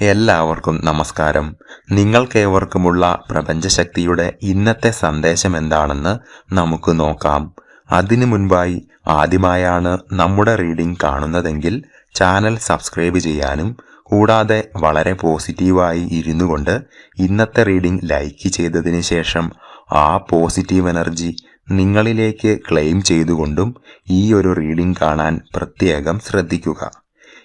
എല്ലാവർക്കും നമസ്കാരം. നിങ്ങൾക്കേവർക്കുമുള്ള പ്രപഞ്ചശക്തിയുടെ ഇന്നത്തെ സന്ദേശം എന്താണെന്ന് നമുക്ക് നോക്കാം. അതിനു മുൻപായി ആദ്യമായാണ് നമ്മുടെ റീഡിംഗ് കാണുന്നതെങ്കിൽ ചാനൽ സബ്സ്ക്രൈബ് ചെയ്യാനും കൂടാതെ വളരെ പോസിറ്റീവായി ഇരുന്നു കൊണ്ട് ഇന്നത്തെ റീഡിംഗ് ലൈക്ക് ചെയ്തതിന് ശേഷം ആ പോസിറ്റീവ് എനർജി നിങ്ങളിലേക്ക് ക്ലെയിം ചെയ്തുകൊണ്ടും ഈ ഒരു റീഡിംഗ് കാണാൻ പ്രത്യേകം ശ്രദ്ധിക്കുക.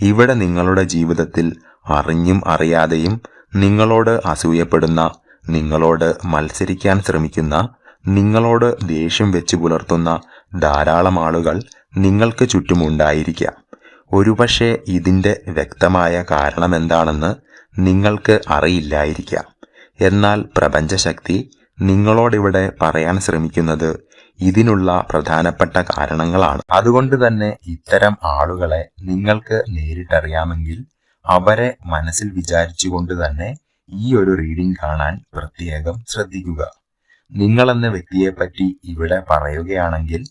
ഇവിടെ നിങ്ങളുടെ ജീവിതത്തിൽ അറിഞ്ഞും അറിയാതെയും നിങ്ങളോട് അസൂയപ്പെടുന്ന നിങ്ങളോട് മത്സരിക്കാൻ ശ്രമിക്കുന്ന നിങ്ങളോട് ദേഷ്യം വെച്ച് പുലർത്തുന്ന ധാരാളം ആളുകൾ നിങ്ങൾക്ക് ചുറ്റുമുണ്ടായിരിക്കാം ഒരുപക്ഷെ ഇതിന്റെ വ്യക്തമായ കാരണമെന്താണെന്ന് നിങ്ങൾക്ക് അറിയില്ലായിരിക്കാം. എന്നാൽ പ്രപഞ്ചശക്തി നിങ്ങളോടിവിടെ പറയാൻ ശ്രമിക്കുന്നത് ഇതിനുള്ള പ്രധാനപ്പെട്ട കാരണങ്ങളാണ്. അതുകൊണ്ട് തന്നെ ഇത്തരം ആളുകളെ നിങ്ങൾക്ക് നേരിട്ടറിയാമെങ്കിൽ അവരെ മനസ്സിൽ വിചാരിച്ചുകൊണ്ട് തന്നെ ഈ ഒരു റീഡിംഗ് കാണാൻ പ്രത്യേകം ശ്രദ്ധിക്കുക. നിങ്ങൾ എന്ന വ്യക്തിയെപ്പറ്റി ഇവിടെ പറയുകയാണെങ്കിൽ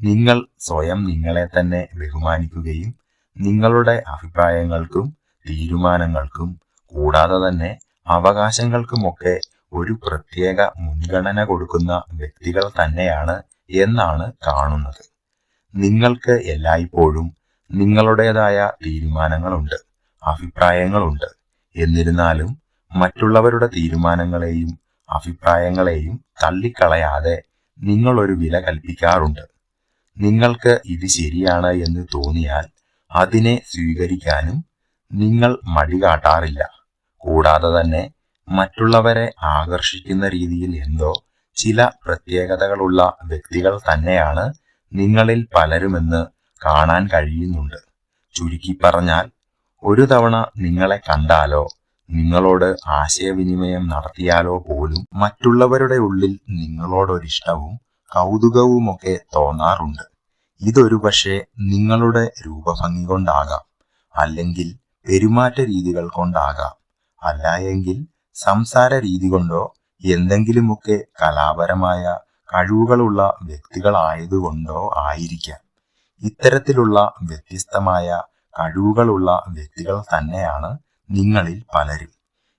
നിങ്ങൾ സ്വയം നിങ്ങളെ തന്നെ ബഹുമാനിക്കുകയും നിങ്ങളുടെ അഭിപ്രായങ്ങൾക്കും തീരുമാനങ്ങൾക്കും കൂടാതെ തന്നെ അവകാശങ്ങൾക്കുമൊക്കെ ഒരു പ്രത്യേക മുൻഗണന കൊടുക്കുന്ന വ്യക്തികൾ തന്നെയാണ് എന്നാണ് കാണുന്നത്. നിങ്ങൾക്ക് എല്ലായ്പ്പോഴും നിങ്ങളുടേതായ തീരുമാനങ്ങളുണ്ട്. അഭിപ്രായങ്ങളുണ്ട്. എന്നിരുന്നാലും മറ്റുള്ളവരുടെ തീരുമാനങ്ങളെയും അഭിപ്രായങ്ങളെയും തള്ളിക്കളയാതെ നിങ്ങൾ ഒരു വില കൽപ്പിക്കാറുണ്ട്. നിങ്ങൾക്ക് ഇത് ശരിയാണ് എന്ന് തോന്നിയാൽ അതിനെ സ്വീകരിക്കാനും നിങ്ങൾ മടി കാട്ടാറില്ല. കൂടാതെ തന്നെ മറ്റുള്ളവരെ ആകർഷിക്കുന്ന രീതിയിൽ എന്തോ ചില പ്രത്യേകതകളുള്ള വ്യക്തികൾ തന്നെയാണ് നിങ്ങളിൽ പലരുമെന്ന് കാണാൻ കഴിയുന്നുണ്ട്. ചുരുക്കി പറഞ്ഞാൽ ഒരു തവണ നിങ്ങളെ കണ്ടാലോ നിങ്ങളോട് ആശയവിനിമയം നടത്തിയാലോ പോലും മറ്റുള്ളവരുടെ ഉള്ളിൽ നിങ്ങളോടൊരിഷ്ടവും കൗതുകവുമൊക്കെ തോന്നാറുണ്ട്. ഇതൊരു പക്ഷേ നിങ്ങളുടെ രൂപഭംഗി കൊണ്ടാകാം അല്ലെങ്കിൽ പെരുമാറ്റ രീതികൾ കൊണ്ടാകാം അല്ലായെങ്കിൽ സംസാര രീതി കൊണ്ടോ എന്തെങ്കിലുമൊക്കെ കലാപരമായ കഴിവുകളുള്ള വ്യക്തികളായതുകൊണ്ടോ ആയിരിക്കാം. ഇത്തരത്തിലുള്ള വ്യത്യസ്തമായ കഴിവുകളുള്ള വ്യക്തികൾ തന്നെയാണ് നിങ്ങളിൽ പലരും.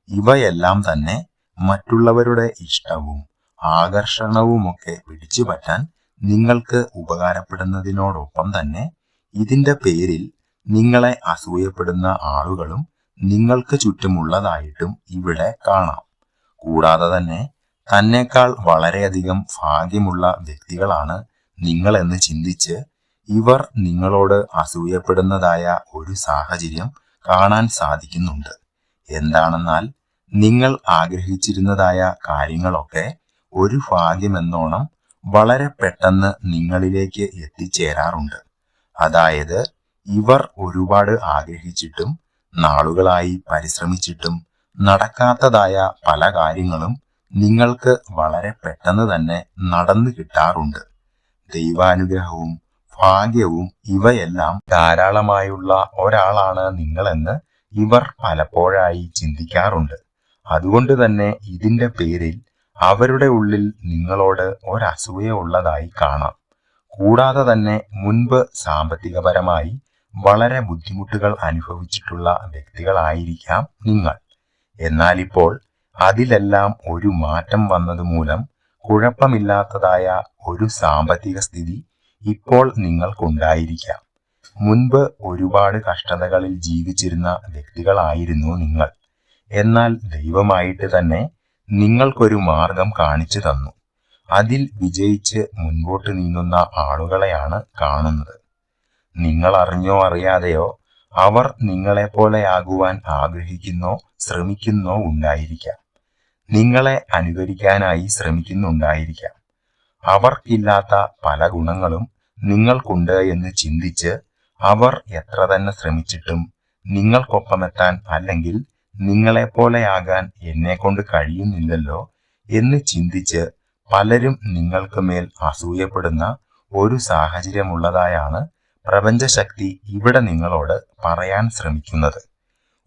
ഇവയെല്ലാം തന്നെ മറ്റുള്ളവരുടെ ഇഷ്ടവും ആകർഷണവുമൊക്കെ പിടിച്ചുപറ്റാൻ നിങ്ങൾക്ക് ഉപകാരപ്പെടുന്നതിനോടൊപ്പം തന്നെ ഇതിന്റെ പേരിൽ നിങ്ങളെ അസൂയപ്പെടുന്ന ആളുകളും നിങ്ങൾക്ക് ചുറ്റുമുള്ളതായിട്ടും ഇവിടെ കാണാം. കൂടാതെ തന്നെ തന്നെക്കാൾ വളരെയധികം ഭാഗ്യമുള്ള വ്യക്തികളാണ് നിങ്ങളെന്ന് ചിന്തിച്ച് ഇവർ നിങ്ങളോട് അസൂയപ്പെടുന്നതായ ഒരു സാഹചര്യം കാണാൻ സാധിക്കുന്നുണ്ട്. എന്താണെന്നാൽ നിങ്ങൾ ആഗ്രഹിച്ചിരുന്നതായ കാര്യങ്ങളൊക്കെ ഒരു ഭാഗ്യമെന്നോണം വളരെ പെട്ടെന്ന് നിങ്ങളിലേക്ക് എത്തിച്ചേരാറുണ്ട്. അതായത് ഇവർ ഒരുപാട് ആഗ്രഹിച്ചിട്ടും നാളുകളായി പരിശ്രമിച്ചിട്ടും നടക്കാത്തതായ പല കാര്യങ്ങളും നിങ്ങൾക്ക് വളരെ പെട്ടെന്ന് തന്നെ നടന്നു കിട്ടാറുണ്ട്. ദൈവാനുഗ്രഹവും ഭാഗ്യവും ഇവയെല്ലാം ധാരാളമായുള്ള ഒരാളാണ് നിങ്ങളെന്ന് ഇവർ പലപ്പോഴായി ചിന്തിക്കാറുണ്ട്. അതുകൊണ്ട് തന്നെ ഇതിന്റെ പേരിൽ അവരുടെ ഉള്ളിൽ നിങ്ങളോട് ഒരസൂയ ഉള്ളതായി കാണാം. കൂടാതെ തന്നെ മുൻപ് സാമ്പത്തികപരമായി വളരെ ബുദ്ധിമുട്ടുകൾ അനുഭവിച്ചിട്ടുള്ള വ്യക്തികളായിരിക്കാം നിങ്ങൾ. എന്നാൽ ഇപ്പോൾ അതിലെല്ലാം ഒരു മാറ്റം വന്നതുമൂലം കുഴപ്പമില്ലാത്തതായ ഒരു സാമ്പത്തിക സ്ഥിതി ഇപ്പോൾ നിങ്ങൾക്കുണ്ടായിരിക്കാം. മുൻപ് ഒരുപാട് കഷ്ടതകളിൽ ജീവിച്ചിരുന്ന വ്യക്തികളായിരുന്നു നിങ്ങൾ. എന്നാൽ ദൈവമായിട്ട് തന്നെ നിങ്ങൾക്കൊരു മാർഗം കാണിച്ചു തന്നു. അതിൽ വിജയിച്ച് മുൻപോട്ട് നീങ്ങുന്ന ആളുകളെയാണ് കാണുന്നത്. നിങ്ങൾ അറിഞ്ഞോ അറിയാതെയോ അവർ നിങ്ങളെപ്പോലെയാകുവാൻ ആഗ്രഹിക്കുന്നോ ശ്രമിക്കുന്നോ ഉണ്ടായിരിക്കാം. നിങ്ങളെ അനുകരിക്കാനായി ശ്രമിക്കുന്നുണ്ടായിരിക്കാം. അവർക്കില്ലാത്ത പല ഗുണങ്ങളും നിങ്ങൾക്കുണ്ട് എന്ന് ചിന്തിച്ച് അവർ എത്ര തന്നെ ശ്രമിച്ചിട്ടും നിങ്ങൾക്കൊപ്പമെത്താൻ അല്ലെങ്കിൽ നിങ്ങളെപ്പോലെയാകാൻ എന്നെ കൊണ്ട് കഴിയുന്നില്ലല്ലോ എന്ന് ചിന്തിച്ച് പലരും നിങ്ങൾക്ക് മേൽ അസൂയപ്പെടുന്ന ഒരു സാഹചര്യമുള്ളതായാണ് പ്രപഞ്ചശക്തി ഇവിടെ നിങ്ങളോട് പറയാൻ ശ്രമിക്കുന്നത്.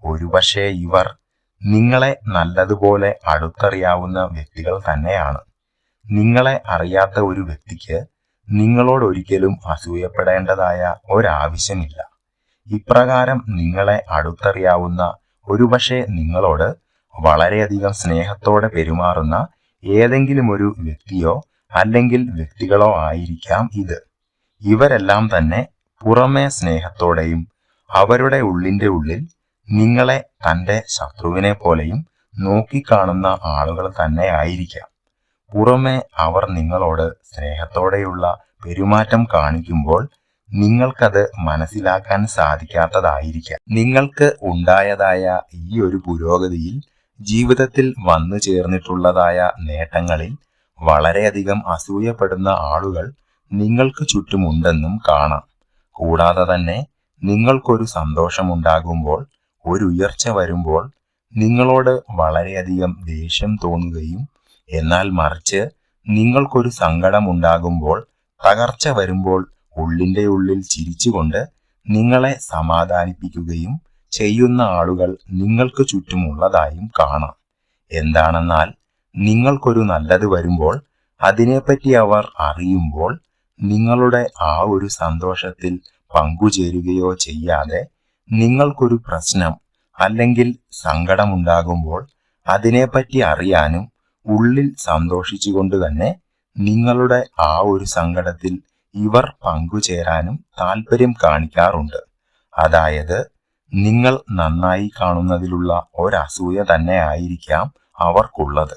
ഒരുപക്ഷെ ഇവർ നിങ്ങളെ നല്ലതുപോലെ അടുത്തറിയാവുന്ന വ്യക്തികൾ തന്നെയാണ്. നിങ്ങളെ അറിയാത്ത ഒരു വ്യക്തിക്ക് നിങ്ങളോട് ഒരിക്കലും അസൂയപ്പെടേണ്ടതായ ഒരാവശ്യമില്ല. ഇപ്രകാരം നിങ്ങളെ അടുത്തറിയാവുന്ന ഒരുപക്ഷെ നിങ്ങളോട് വളരെയധികം സ്നേഹത്തോടെ പെരുമാറുന്ന ഏതെങ്കിലും ഒരു വ്യക്തിയോ അല്ലെങ്കിൽ വ്യക്തികളോ ആയിരിക്കാം ഇത്. ഇവരെല്ലാം തന്നെ പുറമേ സ്നേഹത്തോടെയും അവരുടെ ഉള്ളിന്റെ ഉള്ളിൽ നിങ്ങളെ തന്റെ ശത്രുവിനെ പോലെയും നോക്കിക്കാണുന്ന ആളുകൾ തന്നെ ആയിരിക്കാം. പുറമെ അവർ നിങ്ങളോട് സ്നേഹത്തോടെയുള്ള പെരുമാറ്റം കാണിക്കുമ്പോൾ നിങ്ങൾക്കത് മനസ്സിലാക്കാൻ സാധിക്കാത്തതായിരിക്കാം. നിങ്ങൾക്ക് ഉണ്ടായതായ ഈ ഒരു പുരോഗതിയിൽ ജീവിതത്തിൽ വന്നു ചേർന്നിട്ടുള്ളതായ നേട്ടങ്ങളിൽ വളരെയധികം അസൂയപ്പെടുന്ന ആളുകൾ നിങ്ങൾക്ക് ചുറ്റുമുണ്ടെന്നും കാണാം. കൂടാതെ തന്നെ നിങ്ങൾക്കൊരു സന്തോഷമുണ്ടാകുമ്പോൾ ഒരു ഉയർച്ച വരുമ്പോൾ നിങ്ങളോട് വളരെയധികം ദേഷ്യം തോന്നുകയും എന്നാൽ മറിച്ച് നിങ്ങൾക്കൊരു സങ്കടമുണ്ടാകുമ്പോൾ തകർച്ച വരുമ്പോൾ ഉള്ളിന്റെ ഉള്ളിൽ ചിരിച്ചുകൊണ്ട് നിങ്ങളെ സമാധാനിപ്പിക്കുകയും ചെയ്യുന്ന ആളുകൾ നിങ്ങൾക്ക് ചുറ്റുമുള്ളതായും കാണാം. എന്താണെന്നാൽ നിങ്ങൾക്കൊരു നല്ലത് വരുമ്പോൾ അതിനെപ്പറ്റി അവർ അറിയുമ്പോൾ നിങ്ങളുടെ ആ ഒരു സന്തോഷത്തിൽ പങ്കുചേരുകയോ ചെയ്യാതെ നിങ്ങൾക്കൊരു പ്രശ്നം അല്ലെങ്കിൽ സങ്കടമുണ്ടാകുമ്പോൾ അതിനെപ്പറ്റി അറിയാനും ഉള്ളിൽ സന്തോഷിച്ചുകൊണ്ട് തന്നെ നിങ്ങളുടെ ആ ഒരു സങ്കടത്തിൽ ഇവർ പങ്കുചേരാനും താല്പര്യം കാണിക്കാറുണ്ട്. അതായത് നിങ്ങൾ നന്നായി കാണുന്നതിലുള്ള ഒരസൂയ തന്നെ ആയിരിക്കാം അവർക്കുള്ളത്.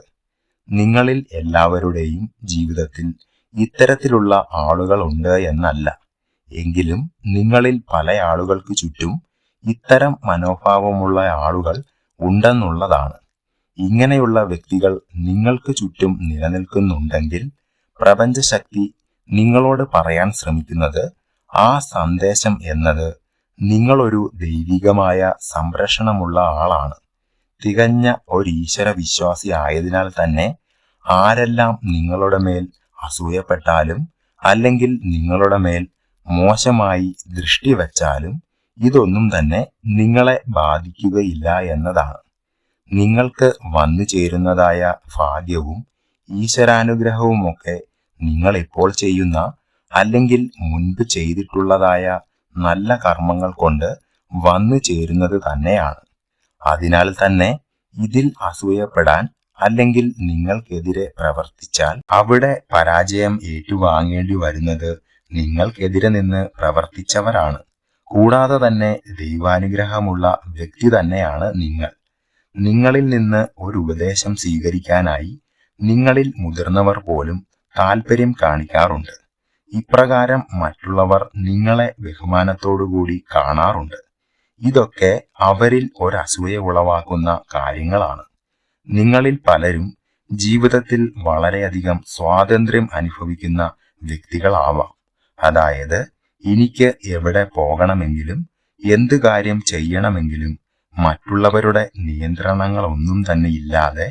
നിങ്ങളിൽ എല്ലാവരുടെയും ജീവിതത്തിൽ ഇത്തരത്തിലുള്ള ആളുകൾ ഉണ്ട് എന്നല്ല. എങ്കിലും നിങ്ങളിൽ പല ആളുകൾക്ക് ചുറ്റും ഇത്തരം മനോഭാവമുള്ള ആളുകൾ ഉണ്ടെന്നുള്ളതാണ്. ഇങ്ങനെയുള്ള വ്യക്തികൾ നിങ്ങൾക്ക് ചുറ്റും നിലനിൽക്കുന്നുണ്ടെങ്കിൽ പ്രപഞ്ചശക്തി നിങ്ങളോട് പറയാൻ ശ്രമിക്കുന്നത് ആ സന്ദേശം എന്നത് നിങ്ങളൊരു ദൈവികമായ സംരക്ഷണമുള്ള ആളാണ്. തികഞ്ഞ ഒരു ഈശ്വര വിശ്വാസി ആയതിനാൽ തന്നെ ആരെല്ലാം നിങ്ങളുടെ മേൽ അസൂയപ്പെട്ടാലും അല്ലെങ്കിൽ നിങ്ങളുടെ മേൽ മോശമായി ദൃഷ്ടി വച്ചാലും ഇതൊന്നും തന്നെ നിങ്ങളെ ബാധിക്കുകയില്ല എന്നതാണ്. നിങ്ങൾക്ക് വന്നു ചേരുന്നതായ ഭാഗ്യവും ഈശ്വരാനുഗ്രഹവുമൊക്കെ നിങ്ങൾ ഇപ്പോൾ ചെയ്യുന്ന അല്ലെങ്കിൽ മുൻപ് ചെയ്തിട്ടുള്ളതായ നല്ല കർമ്മങ്ങൾ കൊണ്ട് വന്നു ചേരുന്നത് തന്നെയാണ്. അതിനാൽ തന്നെ ഇതിൽ അസൂയപ്പെടാൻ അല്ലെങ്കിൽ നിങ്ങൾക്കെതിരെ പ്രവർത്തിച്ചാൽ അവിടെ പരാജയം ഏറ്റുവാങ്ങേണ്ടി വരുന്നത് നിങ്ങൾക്കെതിരെ നിന്ന് പ്രവർത്തിച്ചവരാണ്. കൂടാതെ തന്നെ ദൈവാനുഗ്രഹമുള്ള വ്യക്തി തന്നെയാണ് നിങ്ങൾ. നിങ്ങളിൽ നിന്ന് ഒരു ഉപദേശം സ്വീകരിക്കാനായി നിങ്ങളിൽ മുതിർന്നവർ പോലും താല്പര്യം കാണിക്കാറുണ്ട്. ഇപ്രകാരം മറ്റുള്ളവർ നിങ്ങളെ ബഹുമാനത്തോടുകൂടി കാണാറുണ്ട്. ഇതൊക്കെ അവരിൽ ഒരസൂയ ഉളവാക്കുന്ന കാര്യങ്ങളാണ്. നിങ്ങളിൽ പലരും ജീവിതത്തിൽ വളരെയധികം സ്വാതന്ത്ര്യം അനുഭവിക്കുന്ന വ്യക്തികളാവാം. അതായത് എനിക്ക് എവിടെ പോകണമെങ്കിലും എന്ത് കാര്യം ചെയ്യണമെങ്കിലും മറ്റുള്ളവരുടെ നിയന്ത്രണങ്ങളൊന്നും തന്നെ ഇല്ലാതെ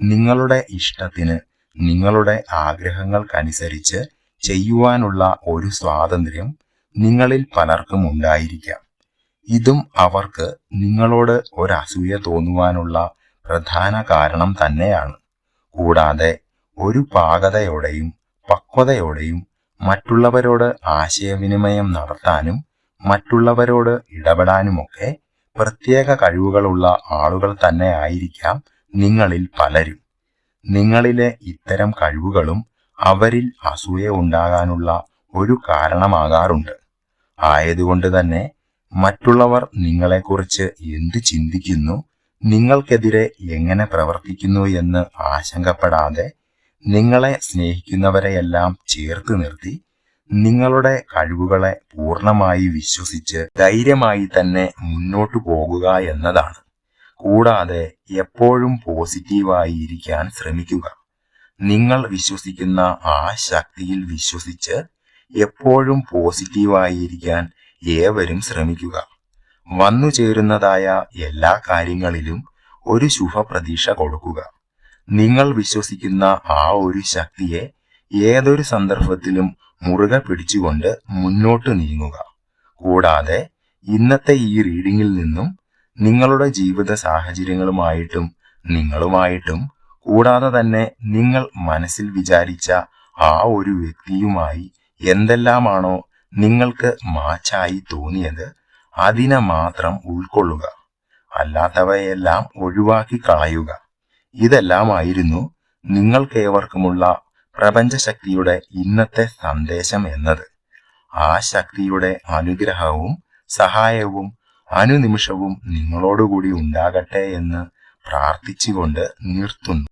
നിങ്ങളുടെ ഇഷ്ടത്തിന് നിങ്ങളുടെ ആഗ്രഹങ്ങൾക്കനുസരിച്ച് ചെയ്യുവാനുള്ള ഒരു സ്വാതന്ത്ര്യം നിങ്ങളിൽ പലർക്കും ഉണ്ടായിരിക്കാം. ഇതും അവർക്ക് നിങ്ങളോട് ഒരസൂയ തോന്നുവാനുള്ള പ്രധാന കാരണം തന്നെയാണ്. കൂടാതെ ഒരു പാകതയോടെയും പക്വതയോടെയും മറ്റുള്ളവരോട് ആശയവിനിമയം നടത്താനും മറ്റുള്ളവരോട് ഇടപെടാനുമൊക്കെ പ്രത്യേക കഴിവുകളുള്ള ആളുകൾ തന്നെ ആയിരിക്കാം നിങ്ങളിൽ പലരും. നിങ്ങളിലെ ഇത്തരം കഴിവുകളും അവരിൽ അസൂയ ഉണ്ടാകാനുള്ള ഒരു കാരണമാകാറുണ്ട്. ആയതുകൊണ്ട് തന്നെ മറ്റുള്ളവർ നിങ്ങളെക്കുറിച്ച് എന്ത് ചിന്തിക്കുന്നു നിങ്ങൾക്കെതിരെ എങ്ങനെ പ്രവർത്തിക്കുന്നു എന്ന് ആശങ്കപ്പെടാതെ നിങ്ങളെ സ്നേഹിക്കുന്നവരെയെല്ലാം ചേർത്ത് നിർത്തി നിങ്ങളുടെ കഴിവുകളെ പൂർണമായി വിശ്വസിച്ച് ധൈര്യമായി തന്നെ മുന്നോട്ടു പോകുക എന്നതാണ്. കൂടാതെ എപ്പോഴും പോസിറ്റീവായി ഇരിക്കാൻ ശ്രമിക്കുക. നിങ്ങൾ വിശ്വസിക്കുന്ന ആ ശക്തിയിൽ വിശ്വസിച്ച് എപ്പോഴും പോസിറ്റീവായി ഇരിക്കാൻ ഏവരും ശ്രമിക്കുക. വന്നു ചേരുന്നതായ എല്ലാ കാര്യങ്ങളിലും ഒരു ശുഭപ്രതീക്ഷ കൊടുക്കുക. നിങ്ങൾ വിശ്വസിക്കുന്ന ആ ഒരു ശക്തിയെ ഏതൊരു സന്ദർഭത്തിലും മുറുകെ പിടിച്ചുകൊണ്ട് മുന്നോട്ട് നീങ്ങുക. കൂടാതെ ഇന്നത്തെ ഈ റീഡിങ്ങിൽ നിന്നും നിങ്ങളുടെ ജീവിത സാഹചര്യങ്ങളുമായിട്ടും നിങ്ങളുമായിട്ടും കൂടാതെ തന്നെ നിങ്ങൾ മനസ്സിൽ വിചാരിച്ച ആ ഒരു വ്യക്തിയുമായി എന്തെല്ലാമാണോ നിങ്ങൾക്ക് മാച്ചായി തോന്നിയത് അതിനെ മാത്രം ഉൾക്കൊള്ളുക. അല്ലാത്തവയെല്ലാം ഒഴിവാക്കി കളയുക. ഇതെല്ലാമായിരുന്നു നിങ്ങൾക്കേവർക്കുമുള്ള പ്രപഞ്ചശക്തിയുടെ ഇന്നത്തെ സന്ദേശം എന്നത്. ആ ശക്തിയുടെ അനുഗ്രഹവും സഹായവും അനുനിമിഷവും നിങ്ങളോടുകൂടി ഉണ്ടാകട്ടെ എന്ന് പ്രാർത്ഥിച്ചുകൊണ്ട് നിർത്തുന്നു.